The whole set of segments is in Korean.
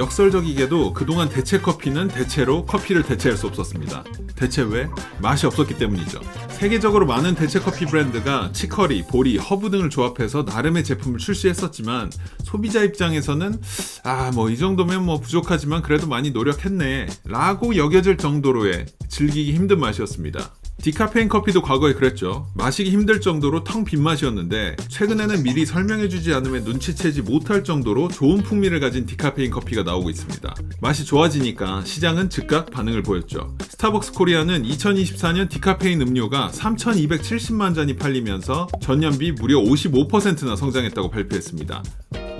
역설적이게도 그동안 대체 커피는 대체로 커피를 대체할 수 없었습니다. 대체 왜? 맛이 없었기 때문이죠. 세계적으로 많은 대체 커피 브랜드가 치커리, 보리, 허브 등을 조합해서 나름의 제품을 출시했었지만 소비자 입장에서는 아 뭐 이 정도면 뭐 부족하지만 그래도 많이 노력했네 라고 여겨질 정도로의 즐기기 힘든 맛이었습니다. 디카페인 커피도 과거에 그랬죠. 마시기 힘들 정도로 텅 빈 맛이었는데 최근에는 미리 설명해주지 않으면 눈치채지 못할 정도로 좋은 풍미를 가진 디카페인 커피가 나오고 있습니다. 맛이 좋아지니까 시장은 즉각 반응을 보였죠. 스타벅스 코리아는 2024년 디카페인 음료가 3,270만 잔이 팔리면서 전년비 무려 55%나 성장했다고 발표했습니다.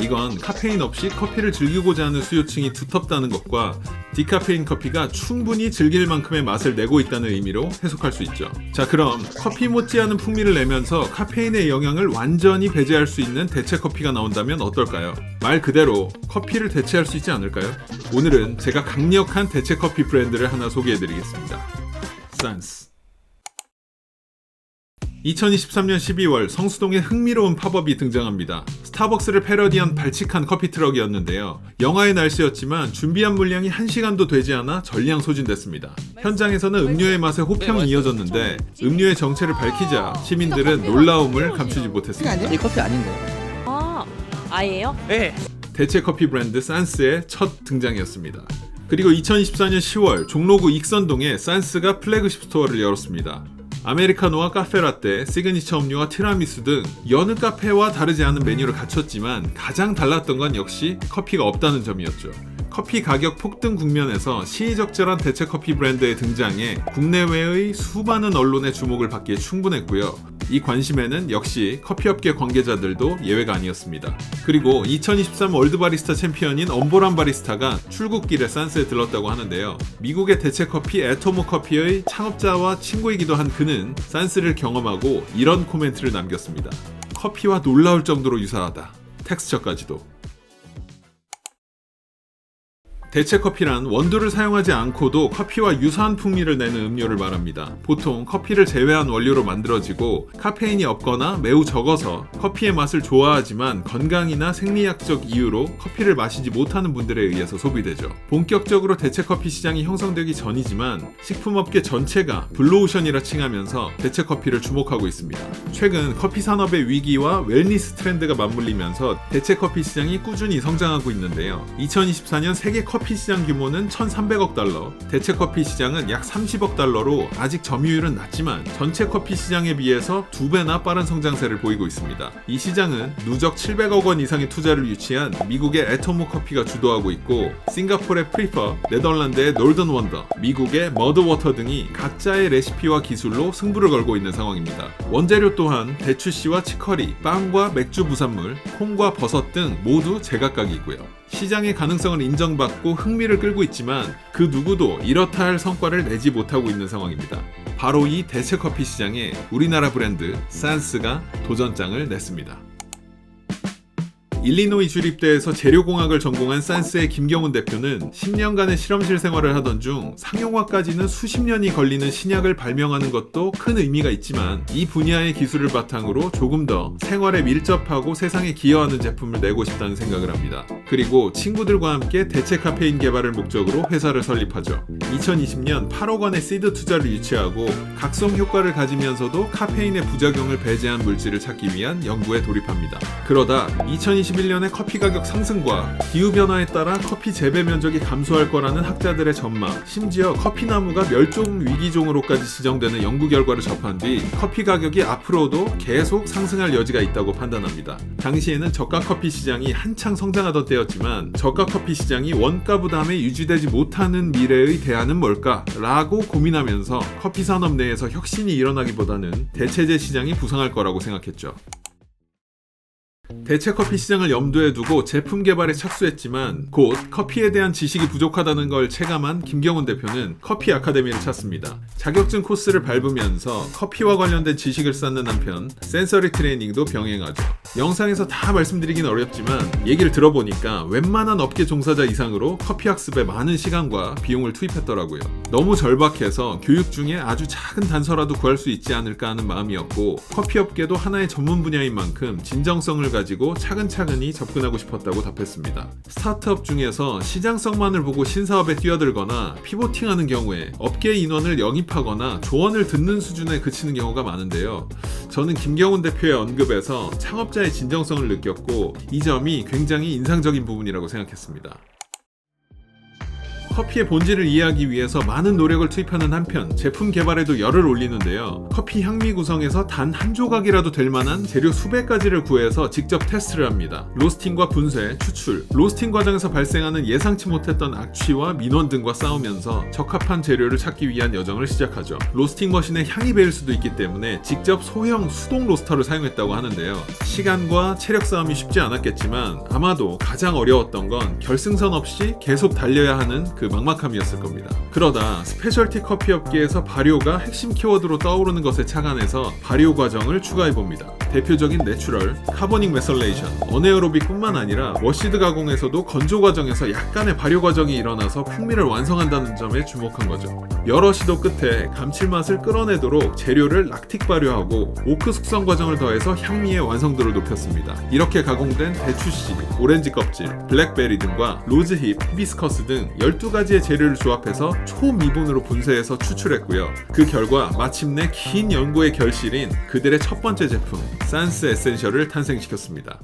이건 카페인 없이 커피를 즐기고자 하는 수요층이 두텁다는 것과 디카페인 커피가 충분히 즐길 만큼의 맛을 내고 있다는 의미로 해석할 수 있죠. 자, 그럼 커피 못지않은 풍미를 내면서 카페인의 영향을 완전히 배제할 수 있는 대체 커피가 나온다면 어떨까요? 말 그대로 커피를 대체할 수 있지 않을까요? 오늘은 제가 강력한 대체 커피 브랜드를 하나 소개해 드리겠습니다. 산스. 2023년 12월 성수동에 흥미로운 팝업이 등장합니다. 스타벅스를 패러디한 발칙한 커피 트럭이었는데요. 영하의 날씨였지만 준비한 물량이 1시간도 되지 않아 전량 소진됐습니다. 현장에서는 음료의 맛에 호평이 이어졌는데 음료의 정체를 밝히자 시민들은 놀라움을 감추지 못했습니다. 이 커피 아닌데. 아, 아예요? 네. 대체 커피 브랜드 산스의 첫 등장이었습니다. 그리고 2024년 10월 종로구 익선동에 산스가 플래그십 스토어를 열었습니다. 아메리카노와 카페라떼, 시그니처 음료와 티라미수 등 여느 카페와 다르지 않은 메뉴를 갖췄지만 가장 달랐던 건 역시 커피가 없다는 점이었죠. 커피 가격 폭등 국면에서 시의적절한 대체 커피 브랜드의 등장에 국내외의 수많은 언론의 주목을 받기에 충분했고요. 이 관심에는 역시 커피업계 관계자들도 예외가 아니었습니다. 그리고 2023 월드 바리스타 챔피언인 엄보란 바리스타가 출국길에 산스에 들렀다고 하는데요. 미국의 대체 커피 애토모 커피의 창업자와 친구이기도 한 그는 산스를 경험하고 이런 코멘트를 남겼습니다. 커피와 놀라울 정도로 유사하다. 텍스처까지도. 대체 커피란 원두를 사용하지 않고도 커피와 유사한 풍미를 내는 음료를 말합니다. 보통 커피를 제외한 원료로 만들어지고 카페인이 없거나 매우 적어서 커피의 맛을 좋아하지만 건강이나 생리학적 이유로 커피를 마시지 못하는 분들에 의해서 소비되죠. 본격적으로 대체 커피 시장이 형성되기 전이지만 식품업계 전체가 블루오션이라 칭하면서 대체 커피를 주목하고 있습니다. 최근 커피 산업의 위기와 웰니스 트렌드가 맞물리면서 대체 커피 시장이 꾸준히 성장하고 있는데요. 2024년 세계 커피 시장 규모는 1,300억 달러, 대체 커피 시장은 약 30억 달러로 아직 점유율은 낮지만 전체 커피 시장에 비해서 두 배나 빠른 성장세를 보이고 있습니다. 이 시장은 누적 700억 원 이상의 투자를 유치한 미국의 애토모 커피가 주도하고 있고 싱가포르의 프리퍼, 네덜란드의 놀던 원더, 미국의 머드워터 등이 각자의 레시피와 기술로 승부를 걸고 있는 상황입니다. 원재료 또한 대추씨와 치커리, 빵과 맥주 부산물, 콩과 버섯 등 모두 제각각이고요. 시장의 가능성을 인정받고 흥미를 끌고 있지만 그 누구도 이렇다 할 성과를 내지 못하고 있는 상황입니다. 바로 이 대체 커피 시장에 우리나라 브랜드 산스가 도전장을 냈습니다. 일리노이 주립대에서 재료공학을 전공한 산스의 김경훈 대표는 10년간의 실험실 생활을 하던 중 상용화까지는 수십 년이 걸리는 신약을 발명하는 것도 큰 의미가 있지만 이 분야의 기술을 바탕으로 조금 더 생활에 밀접하고 세상에 기여하는 제품을 내고 싶다는 생각을 합니다. 그리고 친구들과 함께 대체 카페인 개발을 목적으로 회사를 설립하죠. 2020년 8억 원의 시드 투자를 유치하고 각성 효과를 가지면서도 카페인의 부작용을 배제한 물질을 찾기 위한 연구에 돌입합니다. 그러다 2021년의 커피 가격 상승과 기후 변화에 따라 커피 재배 면적이 감소할 거라는 학자들의 전망, 심지어 커피 나무가 멸종 위기종으로까지 지정되는 연구 결과를 접한 뒤 커피 가격이 앞으로도 계속 상승할 여지가 있다고 판단합니다. 당시에는 저가 커피 시장이 한창 성장하던 때였 지만 저가 커피 시장이 원가 부담에 유지되지 못하는 미래의 대안은 뭘까? 라고 고민하면서 커피 산업 내에서 혁신이 일어나기보다는 대체제 시장이 부상할 거라고 생각했죠. 대체 커피 시장을 염두에 두고 제품 개발에 착수했지만 곧 커피에 대한 지식이 부족하다는 걸 체감한 김경훈 대표는 커피 아카데미를 찾습니다. 자격증 코스를 밟으면서 커피와 관련된 지식을 쌓는 한편 센서리 트레이닝도 병행하죠. 영상에서 다 말씀드리긴 어렵지만 얘기를 들어보니까 웬만한 업계 종사자 이상으로 커피 학습에 많은 시간과 비용을 투입했더라고요. 너무 절박해서 교육 중에 아주 작은 단서라도 구할 수 있지 않을까 하는 마음이었고 커피 업계도 하나의 전문 분야인 만큼 진정성을 가지고 가지고 차근차근히 접근하고 싶었다고 답했습니다. 스타트업 중에서 시장성만을 보고 신사업에 뛰어들거나 피보팅하는 경우에 업계 인원을 영입하거나 조언을 듣는 수준에 그치는 경우가 많은데요. 저는 김경훈 대표의 언급에서 창업자의 진정성을 느꼈고 이 점이 굉장히 인상적인 부분이라고 생각했습니다. 커피의 본질을 이해하기 위해서 많은 노력을 투입하는 한편 제품 개발에도 열을 올리는데요. 커피 향미 구성에서 단 한 조각이라도 될 만한 재료 수백 가지를 구해서 직접 테스트를 합니다. 로스팅과 분쇄, 추출, 로스팅 과정에서 발생하는 예상치 못했던 악취와 민원 등과 싸우면서 적합한 재료를 찾기 위한 여정을 시작하죠. 로스팅 머신에 향이 배일 수도 있기 때문에 직접 소형 수동 로스터를 사용했다고 하는데요. 시간과 체력 싸움이 쉽지 않았겠지만 아마도 가장 어려웠던 건 결승선 없이 계속 달려야 하는 그 막막함이었을 겁니다. 그러다 스페셜티 커피 업계에서 발효가 핵심 키워드로 떠오르는 것에 착안해서 발효 과정을 추가해 봅니다. 대표적인 내추럴, 카보닉 메설레이션, 어네어로빅뿐만 아니라 워시드 가공에서도 건조 과정에서 약간의 발효 과정이 일어나서 풍미를 완성한다는 점에 주목한 거죠. 여러 시도 끝에 감칠맛을 끌어내도록 재료를 락틱 발효하고 오크 숙성 과정을 더해서 향미의 완성도를 높였습니다. 이렇게 가공된 대추씨, 오렌지 껍질, 블랙베리 등과 로즈힙, 히비스커스 등 12 가지의 재료를 조합해서 초미분으로 분쇄해서 추출했고요. 그 결과 마침내 긴 연구의 결실인 그들의 첫 번째 제품 산스 에센셜을 탄생시켰습니다.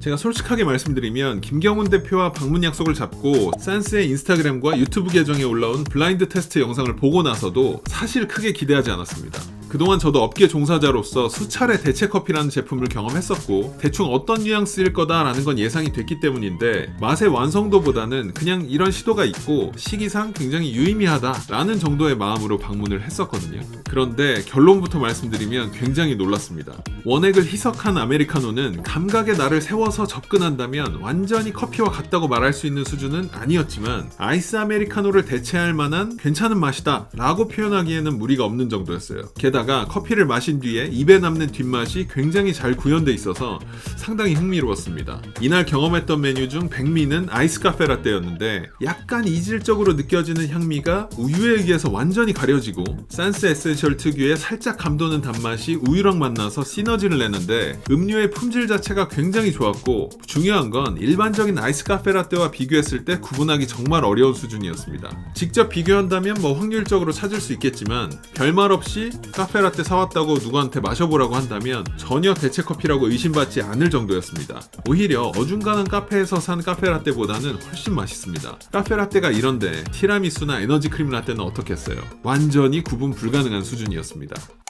제가 솔직하게 말씀드리면 김경훈 대표와 방문 약속을 잡고 산스의 인스타그램과 유튜브 계정에 올라온 블라인드 테스트 영상을 보고 나서도 사실 크게 기대하지 않았습니다. 그동안 저도 업계 종사자로서 수차례 대체 커피라는 제품을 경험했었고 대충 어떤 뉘앙스일 거다라는 건 예상이 됐기 때문인데 맛의 완성도보다는 그냥 이런 시도가 있고 시기상 굉장히 유의미하다라는 정도의 마음으로 방문을 했었거든요. 그런데 결론부터 말씀드리면 굉장히 놀랐습니다. 원액을 희석한 아메리카노는 감각의 날을 세워서 접근한다면 완전히 커피와 같다고 말할 수 있는 수준은 아니었지만 아이스 아메리카노를 대체할 만한 괜찮은 맛이다 라고 표현하기에는 무리가 없는 정도였어요. 게다가 커피를 마신 뒤에 입에 남는 뒷맛이 굉장히 잘 구현돼 있어서 상당히 흥미로웠습니다. 이날 경험했던 메뉴 중 백미는 아이스 카페 라떼였는데 약간 이질적으로 느껴지는 향미가 우유에 의해서 완전히 가려지고 산스 에센셜 특유의 살짝 감도는 단맛이 우유랑 만나서 시너지를 내는데 음료의 품질 자체가 굉장히 좋았고 중요한 건 일반적인 아이스 카페 라떼와 비교했을 때 구분하기 정말 어려운 수준이었습니다. 직접 비교한다면 뭐 확률적으로 찾을 수 있겠지만 별말 없이 카페 라떼 사왔다고 누구한테 마셔보라고 한다면 전혀 대체 커피라고 의심받지 않을 정도였습니다. 오히려 어중간한 카페에서 산 카페라떼보다는 훨씬 맛있습니다. 카페라떼가 이런데 티라미수나 에너지 크림 라떼는 어떻겠어요? 완전히 구분 불가능한 수준이었습니다.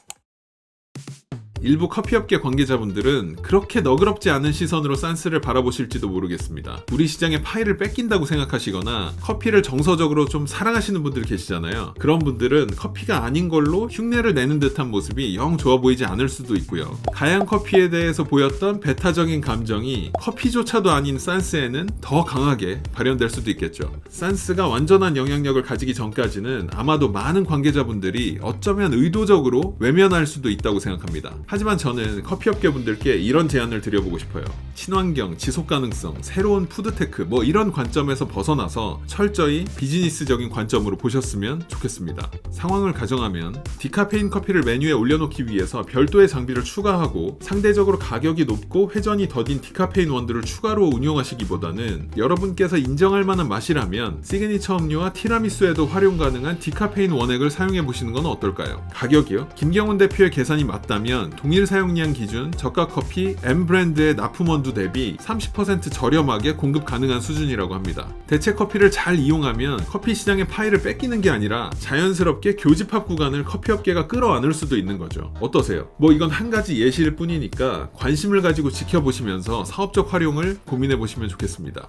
일부 커피업계 관계자분들은 그렇게 너그럽지 않은 시선으로 산스를 바라보실지도 모르겠습니다. 우리 시장의 파일을 뺏긴다고 생각하시거나 커피를 정서적으로 좀 사랑하시는 분들 계시잖아요. 그런 분들은 커피가 아닌 걸로 흉내를 내는 듯한 모습이 영 좋아 보이지 않을 수도 있고요. 가양 커피에 대해서 보였던 배타적인 감정이 커피조차도 아닌 산스에는 더 강하게 발현될 수도 있겠죠. 산스가 완전한 영향력을 가지기 전까지는 아마도 많은 관계자분들이 어쩌면 의도적으로 외면할 수도 있다고 생각합니다. 하지만 저는 커피업계 분들께 이런 제안을 드려보고 싶어요. 친환경, 지속 가능성, 새로운 푸드테크 뭐 이런 관점에서 벗어나서 철저히 비즈니스적인 관점으로 보셨으면 좋겠습니다. 상황을 가정하면 디카페인 커피를 메뉴에 올려놓기 위해서 별도의 장비를 추가하고 상대적으로 가격이 높고 회전이 더딘 디카페인 원두를 추가로 운용하시기보다는 여러분께서 인정할 만한 맛이라면 시그니처 음료와 티라미수에도 활용 가능한 디카페인 원액을 사용해 보시는 건 어떨까요? 가격이요? 김경훈 대표의 계산이 맞다면 동일 사용량 기준 저가 커피 M 브랜드의 납품 원두 대비 30% 저렴하게 공급 가능한 수준이라고 합니다. 대체 커피를 잘 이용하면 커피 시장의 파일을 뺏기는 게 아니라 자연스럽게 교집합 구간을 커피 업계가 끌어안을 수도 있는 거죠. 어떠세요? 뭐 이건 한 가지 예시일 뿐이니까 관심을 가지고 지켜보시면서 사업적 활용을 고민해 보시면 좋겠습니다.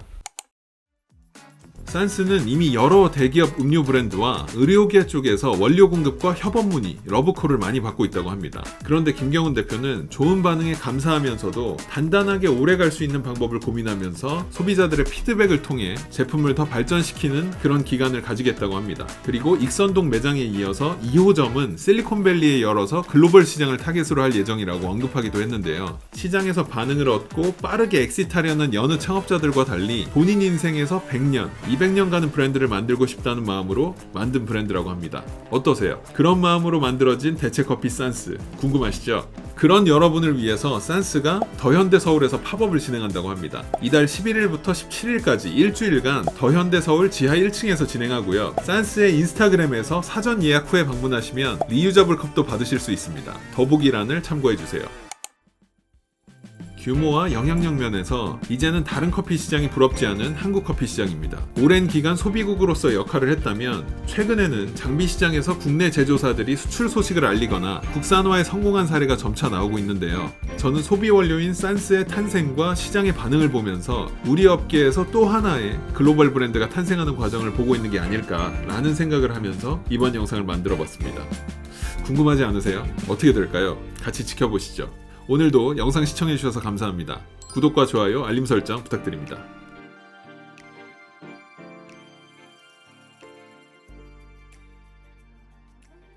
산스는 이미 여러 대기업 음료 브랜드와 의료계 쪽에서 원료 공급과 협업 문의, 러브콜을 많이 받고 있다고 합니다. 그런데 김경훈 대표는 좋은 반응에 감사하면서도 단단하게 오래 갈 수 있는 방법을 고민하면서 소비자들의 피드백을 통해 제품을 더 발전시키는 그런 기간을 가지겠다고 합니다. 그리고 익선동 매장에 이어서 2호점은 실리콘밸리에 열어서 글로벌 시장을 타겟으로 할 예정이라고 언급하기도 했는데요. 시장에서 반응을 얻고 빠르게 엑시트하려는 여느 창업자들과 달리 본인 인생에서 100년, 200년 가는 브랜드를 만들고 싶다는 마음으로 만든 브랜드라고 합니다. 어떠세요? 그런 마음으로 만들어진 대체 커피 산스 궁금하시죠? 그런 여러분을 위해서 산스가 더현대 서울에서 팝업을 진행한다고 합니다. 이달 11일부터 17일까지 일주일간 더현대 서울 지하 1층에서 진행하고요. 산스의 인스타그램에서 사전 예약 후에 방문하시면 리유저블 컵도 받으실 수 있습니다. 더보기란을 참고해 주세요. 규모와 영향력 면에서 이제는 다른 커피 시장이 부럽지 않은 한국 커피 시장입니다. 오랜 기간 소비국으로서 역할을 했다면 최근에는 장비 시장에서 국내 제조사들이 수출 소식을 알리거나 국산화에 성공한 사례가 점차 나오고 있는데요. 저는 소비 원료인 산스의 탄생과 시장의 반응을 보면서 우리 업계에서 또 하나의 글로벌 브랜드가 탄생하는 과정을 보고 있는 게 아닐까라는 생각을 하면서 이번 영상을 만들어 봤습니다. 궁금하지 않으세요? 어떻게 될까요? 같이 지켜보시죠. 오늘도 영상 시청해주셔서 감사합니다. 구독과 좋아요, 알림 설정 부탁드립니다.